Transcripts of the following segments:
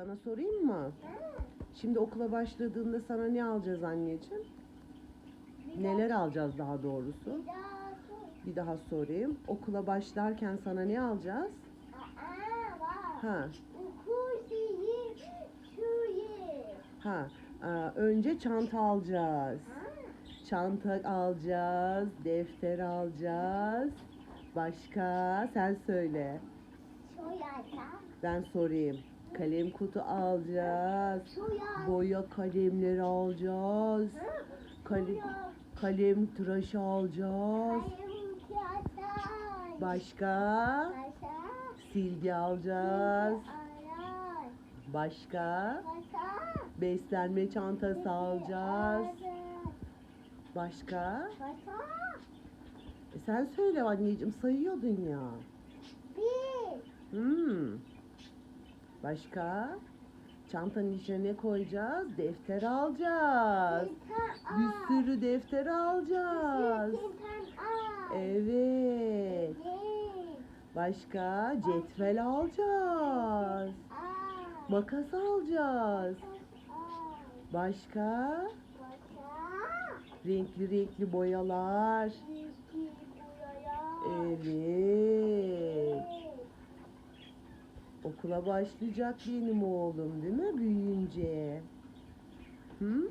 Sana sorayım mı? Şimdi okula başladığında sana ne alacağız anneciğim? Neler alacağız daha doğrusu? Bir daha sorayım. Okula başlarken sana ne alacağız? Ha, ha. Aa, önce çanta alacağız. Çanta alacağız, defter alacağız. Başka sen söyle. Ben sorayım. Kalem kutu alacağız. Boya kalemleri alacağız. Kalem, kalem tıraşı alacağız. Başka silgi alacağız. Başka beslenme çantası alacağız. Başka. E sen söyle anneciğim sayıyordun ya. Bir. Hmm. Başka çantanın içine ne koyacağız? Defter alacağız. Bir sürü defter alacağız. Evet. Başka cetvel alacağız. Makas alacağız. Başka renkli renkli boyalar. Evet. Okula başlayacak benim oğlum değil mi büyüyünce? Hı?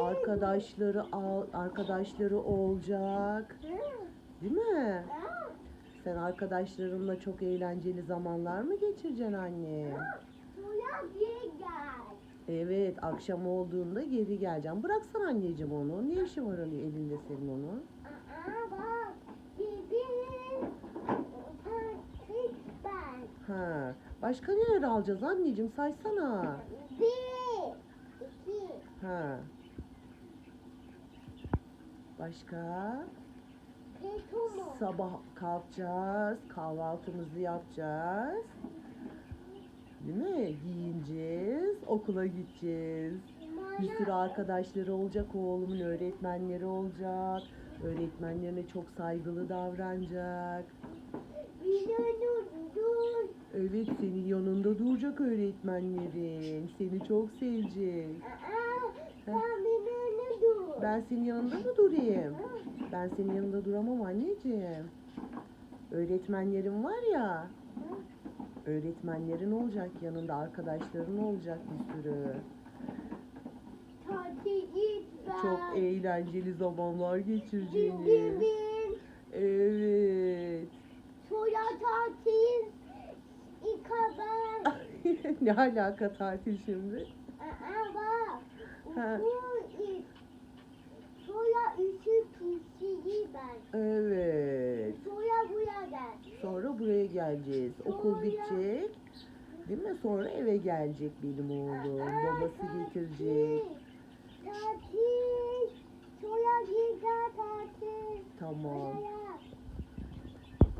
Arkadaşları al, arkadaşları olacak. Değil mi? Sen arkadaşlarınla çok eğlenceli zamanlar mı geçireceksin anne? Evet, akşam olduğunda geri geleceğim. Bıraksan anneciğim onu. Ne işi var onun elinde senin onun? Ha. Başka neler alacağız anneciğim? Saysana. Bir, iki, Ha. Başka? Sabah kalkacağız, kahvaltımızı yapacağız. Değil mi? Giyineceğiz, okula gideceğiz. Bir sürü arkadaşları olacak oğlumun, öğretmenleri olacak. Öğretmenlerine çok saygılı davranacak. Bir dur, dur. Evet, senin duracak öğretmenlerin. Seni çok sevecek. Aa, dur. Ben senin yanında mı durayım? Ben senin yanında duramam anneciğim. Öğretmenlerin var ya. Öğretmenlerin olacak yanında, arkadaşların olacak bir sürü. Çok eğlenceli zamanlar geçireceğiniz. bin. Evet. Sonra tatil. İkaben. Ne alaka tatil şimdi? Aa, bak. Ha. Sonra üçü kişiyi ben. Evet. Sonra buraya gel. Sonra buraya geleceğiz. Okul Sonra- bitecek. Değil mi? Sonra eve gelecek benim oğlum. Babası getirecek.